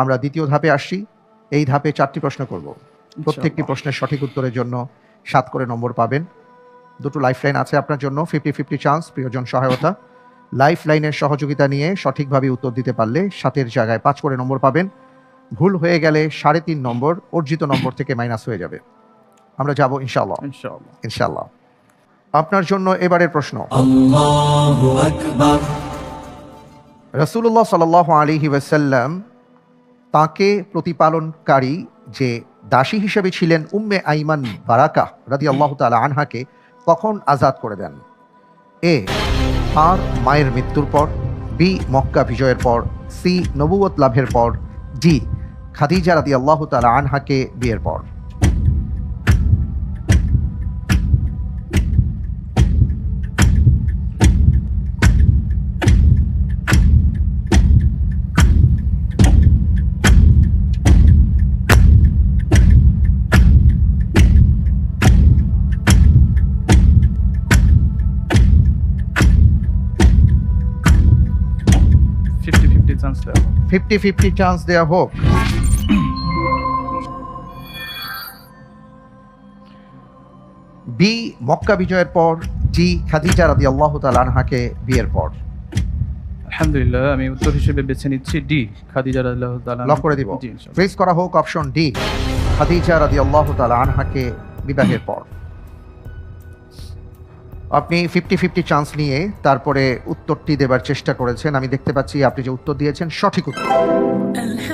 আমরা দ্বিতীয় ধাপে আসছি। এই ধাপে চারটি প্রশ্ন করব। প্রত্যেকটি প্রশ্নের সঠিক উত্তরের জন্য সাত করে নম্বর পাবেন। দুটো লাইফ লাইন আছে আপনার জন্য ফিফটি ফিফটি চান্স প্রিয়জন সহায়তা। লাইফ লাইনের সহযোগিতা নিয়ে সঠিকভাবে উত্তর দিতে পারলে সাতের জায়গায় পাঁচ করে নম্বর পাবেন। ভুল হয়ে গেলে সাড়ে তিন নম্বর অর্জিত নম্বর থেকে মাইনাস হয়ে যাবে। আমরা যাব ইনশাল্লাহ ইনশাল্লাহ আপনার জন্য এবারের প্রশ্ন। রসুল্লাহ সাল আলী ওয়াসাল্লাম তাকে প্রতিপালনকারী যে দাসী হিসেবে ছিলেন উম্মে আইমান বারাকা রাদি আল্লাহ তালা আনহাকে কখন আজাদ করে দেন? এ আর মায়ের মৃত্যুর পর, বি, মক্কা বিজয়ের পর, সি নবুয়ত লাভের পর জি খাদিজা রাদি আল্লাহ তালা আনহাকে বিয়ের পর ফিফটি ফিফটি চান্স দেওয়া ফিফটি ফিফটি চান্স দেওয়া হোক। বি মক্কা বিজয়ের পর জি খাদিজা রাদি আল্লাহ তালা আনহাকে বিয়ের পর। আলহামদুলিল্লাহ আমি উত্তর হিসেবে বেছে নিচ্ছি ডি খাদিজা রাদিয়াল্লাহু তাআলা লক করে দিব। জি করা হোক অপশন ডি খাদিজা রাদি আল্লাহ তালা আনহাকে বিবাহের পর। আপনি ফিফটি ফিফটি চান্স নিয়ে তারপরে উত্তরটি দেবার চেষ্টা করেছেন। আমি দেখতে পাচ্ছি আপনি যে উত্তর দিয়েছেন সঠিক উত্তর।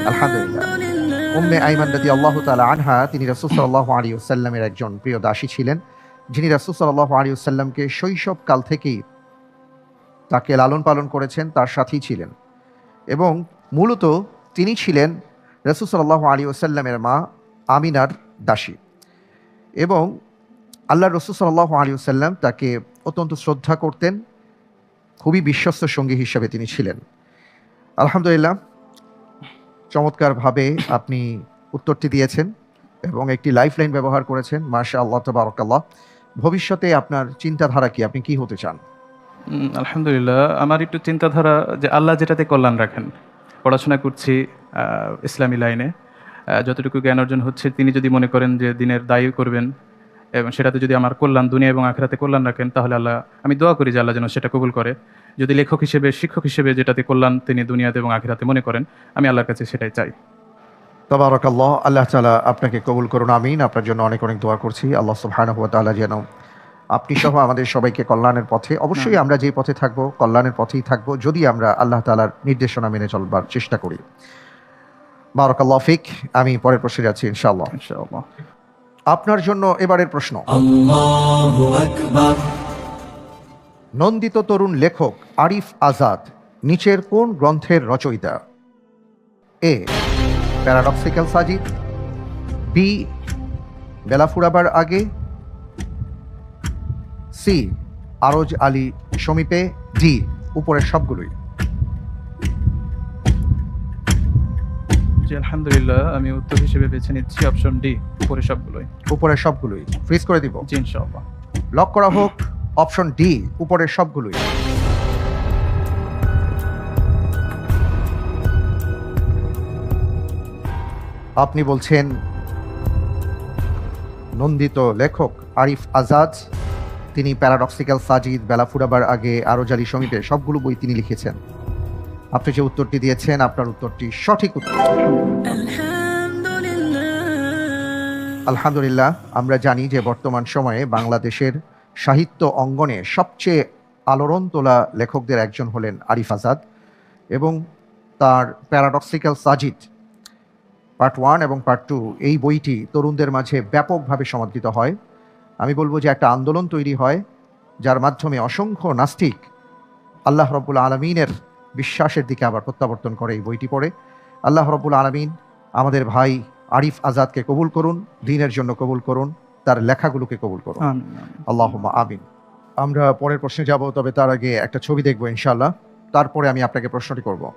আলহামদুলিল্লাহ। উম্মে আইমান রাদি আল্লাহ তালা আনহা তিনি রাসুল সাল্লাহ আলী সাল্লামের একজন প্রিয় দাসী ছিলেন। যিনি রাসুল সাল্লাহ আলী সাল্লামকে শৈশবকাল থেকেই তাকে লালন পালন করেছেন তার সাথী ছিলেন। এবং মূলত তিনি ছিলেন রসুল সাল্লাহ আলী ওসাল্লামের মা আমিনার দাসী। এবং আল্লাহ রসুল সাল্লাহ আলী ওসাল্লাম তাকে অত্যন্ত শ্রদ্ধা করতেন, খুবই বিশ্বস্ত সঙ্গী হিসাবে তিনি ছিলেন। আলহামদুলিল্লাহ, চমৎকারভাবে আপনি উত্তরটি দিয়েছেন এবং একটি লাইফ লাইন ব্যবহার করেছেন। মাশা আল্লাহ তবরকাল্লাহ। ভবিষ্যতে আপনার চিন্তাধারা কি? আপনি কি হতে চান? আলহামদুলিল্লাহ, আমার একটু চিন্তাধারা যে আল্লাহ যেটাতে কল্যাণ রাখেন। পড়াশোনা করছি ইসলামী লাইনে। যতটুকু জ্ঞান অর্জন হচ্ছে, তিনি যদি মনে করেন যে দিনের দায়ী করবেন এবং সেটাতে যদি আমার কল্যাণ দুনিয়া এবং আখেরাতে কল্যাণ রাখেন তাহলে আল্লাহ আমি দোয়া করি যে আল্লাহ যেন সেটা কবুল করে। যদি লেখক হিসেবে শিক্ষক হিসেবে যেটাতে কল্যাণ তিনি দুনিয়াতে এবং আখেরাতে মনে করেন আমি আল্লাহর কাছে সেটাই চাই। তবারকাল্লাহ আল্লাহ তালা আপনাকে কবুল করুন আমিন। আপনার জন্য অনেক অনেক দোয়া করছি। আল্লাহ সুবহানাহু ওয়া তাআলা যেন আপনি সহ আমাদের সবাইকে কল্যাণের পথে অবশ্যই আমরা যে পথে থাকব কল্যাণের পথেই থাকব যদি আমরা আল্লাহ তালার নির্দেশনা মেনে চলবার চেষ্টা করি। বারাকাল্লাহ ফিক। আমি পরের প্রশ্নে যাচ্ছি ইনশাআল্লাহ। ইনশাআল্লাহ। আপনার জন্য এবারের প্রশ্ন। নন্দিত তরুণ লেখক আরিফ আজাদ নিচের কোন গ্রন্থের রচয়িতা? A paradoxical Sajid. বি বেলা ফুরাবার আগে। সি আরজ আলী সমীপে। ডি উপরের সবগুলোই। জি আলহামদুলিল্লাহ আমি উত্তর হিসেবে বেছে নিচ্ছি অপশন ডি উপরে সবগুলোই। উপরের সবগুলোই। ফ্রিজ করে দিব? জি ইনশাআল্লাহ। লক করা হোক অপশন ডি উপরের সবগুলোই। আপনি বলছেন নন্দিত লেখক আরিফ আজাদ তিনি প্যারাডক্সিক্যাল সাজিদ বেলা ফুরাবার আগে আরও জালি সমীপে সবগুলো বই তিনি লিখেছেন। আপনি যে উত্তরটি দিয়েছেন আপনার উত্তরটি সঠিক উত্তর। আলহামদুলিল্লাহ। আমরা জানি যে বর্তমান সময়ে বাংলাদেশের সাহিত্য অঙ্গনে সবচেয়ে আলোড়ন তোলা লেখকদের একজন হলেন আরিফ আজাদ এবং তার প্যারাডক্সিক্যাল সাজিদ পার্ট ওয়ান এবং পার্ট টু এই বইটি তরুণদের মাঝে ব্যাপকভাবে সমাদৃত হয়। আমি বলব যে একটা আন্দোলন তৈরি হয় যার মাধ্যমে অসংখ্য নাস্তিক আল্লাহ রব্বুল আলমিনের বিশ্বাসের দিকে আবার প্রত্যাবর্তন করে এই বইটি পড়ে। আল্লাহ রব্বুল আলমিন আমাদের ভাই আরিফ আজাদকে কবুল করুন দিনের জন্য কবুল করুন তার লেখাগুলোকে কবুল করুন। আল্লাহ আমিন। আমরা পরের প্রশ্নে যাব তবে তার আগে একটা ছবি দেখব ইনশাল্লাহ তারপরে আমি আপনাকে প্রশ্নটি করব।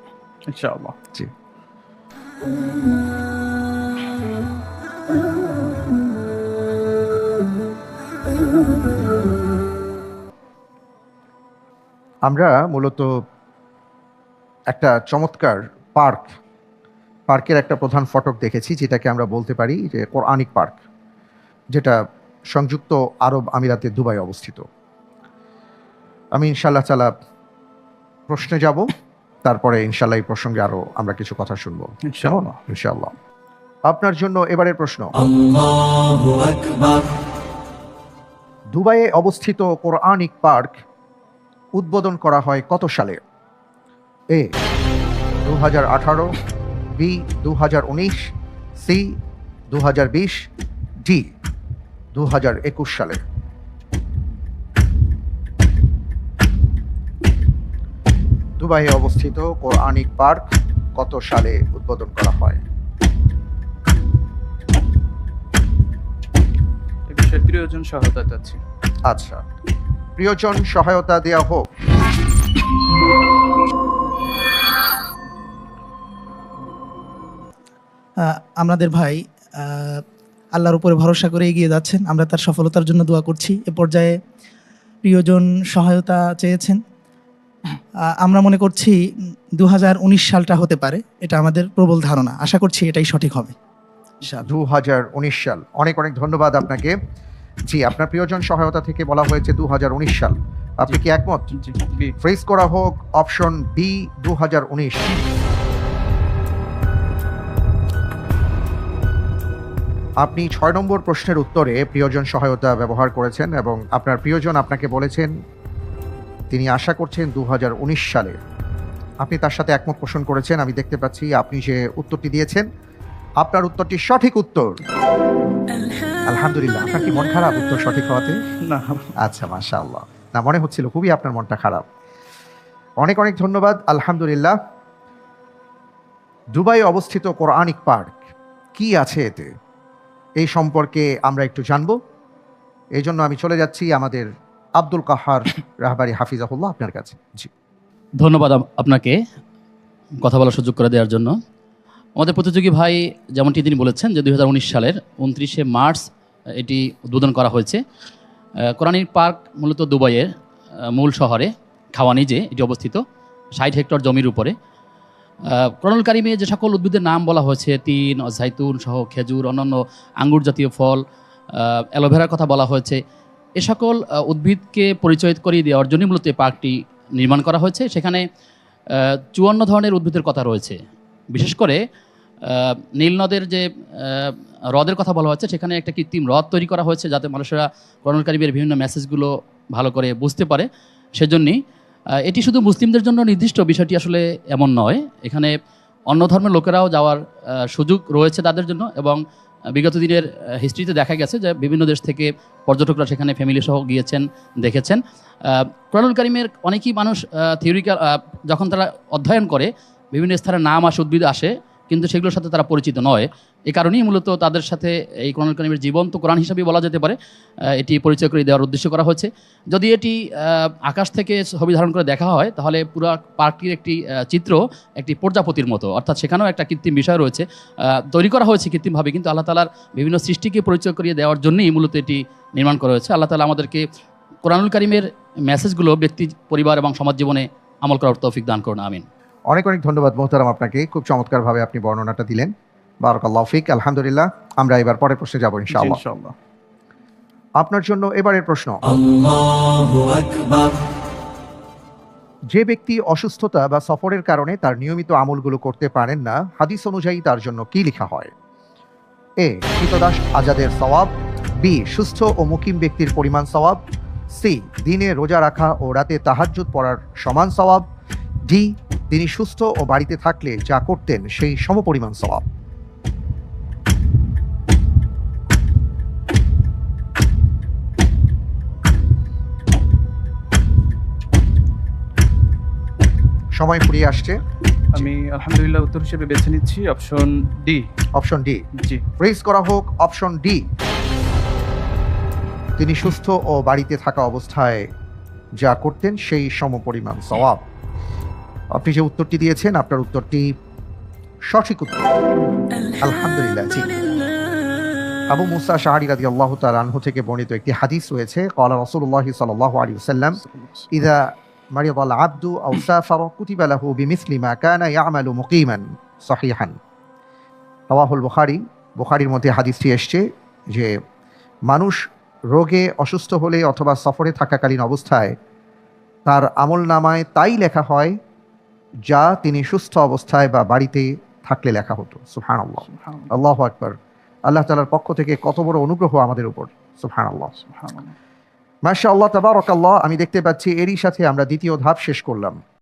ইনশাআল্লাহ। জি। আমরা মূলত একটা চমৎকার পার্ক পার্কের একটা প্রধান ফটক দেখেছি যেটাকে আমরা বলতে পারি যে কোরআনিক পার্ক যেটা সংযুক্ত আরব আমিরাতে দুবাই অবস্থিত। আমি ইনশাল্লাহ চালা প্রশ্নে যাব তারপরে ইনশাল্লাহ এই প্রসঙ্গে আরও আমরা কিছু কথা শুনব। ইনশাল্লাহ আপনার জন্য এবারের প্রশ্ন। দুবাইয়ে অবস্থিত কোরআনিক পার্ক উদ্বোধন করা হয় কত সালে? এ দু হাজার আঠারো বি দু হাজার উনিশ সি দু হাজার বিশ ডি দু হাজার একুশ সালে। দুবাইয়ে অবস্থিত কোরআনিক পার্ক কত সালে উদ্বোধন করা হয়? প্রিয়জন সহায়তা চাচ্ছি। আচ্ছা প্রিয়জন সহায়তা দেওয়া হোক। আমাদের ভাই আল্লাহর উপরে ভরসা করে এগিয়ে যাচ্ছেন। আমরা তার সফলতার জন্য দোয়া করছি। এ পর্যায়ে প্রিয়জন সহায়তা চেয়েছেন। আমরা মনে করছি দু হাজার উনিশ সালটা হতে পারে। এটা আমাদের প্রবল ধারণা। আশা করছি এটাই সঠিক হবে। দু হাজার উনিশ সাল। অনেক অনেক ধন্যবাদ আপনাকে। জি আপনার প্রিয়জন সহায়তা থেকে বলা হয়েছে দু হাজার উনিশ সাল। আপনি কি একমত? ফ্রেজ করা হোক অপশন বি দু হাজার উনিশ। আপনি ছয় নম্বর প্রশ্নের উত্তরে প্রিয়জন সহায়তা ব্যবহার করেছেন এবং আপনার প্রিয়জন আপনাকে বলেছেন তিনি আশা করছেন দু হাজার উনিশ সালে। আপনি তার সাথে একমত পোষণ করেছেন আমি দেখতে পাচ্ছি আপনি যে উত্তরটি দিয়েছেন আপনার উত্তরটি সঠিক উত্তর। আলহামদুলিল্লাহ আপনার কি মন খারাপ উত্তর সঠিক হওয়াতে? না। আচ্ছা মাশাআল্লাহ। না মনে হচ্ছিল খুবই আপনার মনটা খারাপ। অনেক অনেক ধন্যবাদ আলহামদুলিল্লাহ। দুবাই অবস্থিত কোরআনিক পার্ক কি আছে এতে? এই সম্পর্কে আমরা একটু জানব। এই জন্য আমি চলে যাচ্ছি আমাদের আব্দুল কাহার রাহবারি হাফিজাহুল্লাহ আপনার কাছে। জি। ধন্যবাদ আপ- আপনাকে কথা বলার সুযোগ করে দেওয়ার জন্য। আমাদের প্রতিযোগী ভাই যেমনটি তিনি বলেছেন যে দুই হাজার উনিশ সালের উনত্রিশে মার্চ এটি উদ্বোধন করা হয়েছে। আহ, কোরআনিক পার্ক মূলত দুবাইয়ের মূল শহরে খাওয়ানিজে এটি অবস্থিত। ষাট হেক্টর জমির উপরে। আহ, কোরআনুল কারিমে যে সকল উদ্ভিদের নাম বলা হয়েছে তিন জাইতুন সহ খেজুর অন্যান্য আঙ্গুর জাতীয় ফল অ্যালোভেরার কথা বলা হয়েছে এ সকল উদ্ভিদকে পরিচয় করিয়ে দেওয়ার জন্য মূলত এই পার্কটি নির্মাণ করা হয়েছে। সেখানে চুয়ান্ন ধরনের উদ্ভিদের কথা রয়েছে। বিশেষ করে নীল নদের যে হ্রদের কথা বলা হচ্ছে সেখানে একটা কৃত্রিম হ্রদ তৈরি করা হয়েছে যাতে মানুষেরা করণকারীদের বিভিন্ন মেসেজগুলো ভালো করে বুঝতে পারে। সেজন্যই এটি শুধু মুসলিমদের জন্য নির্দিষ্ট, বিষয়টি আসলে এমন নয়। এখানে অন্য ধর্মের লোকেরাও যাওয়ার সুযোগ রয়েছে তাদের জন্য এবং বিগত দিনের হিস্ট্রিতে দেখা গেছে যে বিভিন্ন দেশ থেকে পর্যটকরা সেখানে ফ্যামিলি সহ গিয়েছেন, দেখেছেন। কোরআনুল কারিমের অনেকেই মানুষ থিওরিক্যাল যখন তারা অধ্যয়ন করে, বিভিন্ন স্থানে নাম আসে উদ্ভিদ আসে কিন্তু সেগুলোর সাথে তারা পরিচিত নয়। এ কারণেই মূলত তাদের সাথে এই কোরআনুল কারিমের জীবন্ত কোরআন হিসাবে বলা যেতে পারে। এটি পরিচয় করে দেওয়ার উদ্দেশ্য করা হয়েছে। যদি এটি আকাশ থেকে ছবি ধারণ করে দেখা হয়, তাহলে পুরো পার্কটির একটি চিত্র একটি প্রজাপতির মতো। অর্থাৎ সেখানেও একটা কৃত্রিম বিষয় রয়েছে। তৈরি করা হয়েছে কৃত্রিমভাবে, কিন্তু আল্লাহ তালার বিভিন্ন সৃষ্টিকে পরিচয় করিয়ে দেওয়ার জন্যই মূলত এটি নির্মাণ করা হয়েছে। আল্লাহ তালা আমাদেরকে কোরআনুল কারিমের মেসেজগুলো ব্যক্তি, পরিবার এবং সমাজ জীবনে আমল করার তৌফিক দান করুন। আমিন। অনেক অনেক ধন্যবাদ মোহতারাম আপনাকে। খুব চমৎকারভাবে আপনি বর্ণনাটা দিলেন। বারকাল্লাহ আলহামদুলিল্লাহ। আমরা এবার পরের প্রশ্নে যাব ইনশাআল্লাহ। আপনার জন্য এবারের প্রশ্ন। যে ব্যক্তি অসুস্থতা বা সফরের কারণে তার নিয়মিত আমলগুলো করতে পারেন না হাদিস অনুযায়ী তার জন্য কি লেখা হয়? এ শীতদাস আজাদের সওয়াব বি সুস্থ ও মুকিম ব্যক্তির পরিমাণ সওয়াব সি দিনে রোজা রাখা ও রাতে তাহাজ্জুদ পড়ার সমান সওয়াব ডি তিনি সুস্থ ও বাড়িতে থাকলে যা করতেন সেই সমপরিমাণ সওয়াব সময় ফুরিয়ে আসছে। আমি আলহামদুলিল্লাহ উত্তর হিসেবে বেছে নিচ্ছি অপশন ডি অপশন ডি জি। প্রেস করা হোক অপশন ডি তিনি সুস্থ ও বাড়িতে থাকা অবস্থায় যা করতেন সেই সমপরিমাণ সওয়াব আপনি যে উত্তরটি দিয়েছেন, আপনার উত্তরটি সঠিক উত্তর। আলহামদুলিল্লাহ, জি। আবু মুসা শাহরি রাজি আল্লাহ তালাহ থেকে বর্ণিত একটি হাদিস রয়েছে কলা রসুল্লাহ সাল আলী সাল্লাম ইদা মারিয়াদ আল আব্দু আউসাফার কুতিবালাহু বিমিসলিমা কানা ইয়ামালু মুকিমান সহিহান। হওয়াহুল বুখারি, বুখারির মধ্যে হাদিসটি এসছে যে, মানুষ রোগে অসুস্থ হলে অথবা সফরে থাকাকালীন অবস্থায় তার আমল নামায় তাই লেখা হয় যা তিনি সুস্থ অবস্থায় বা বাড়িতে থাকলে লেখা হতো। সুফহান আল্লাহ আল্লাহ আকবর। আল্লাহ তালার পক্ষ থেকে কত বড় অনুগ্রহ আমাদের উপর। সুফহান আল্লাহ মাসা আল্লাহ তাবারক আল্লাহ আমি দেখতে পাচ্ছি এরই সাথে আমরা দ্বিতীয় ধাপ শেষ করলাম।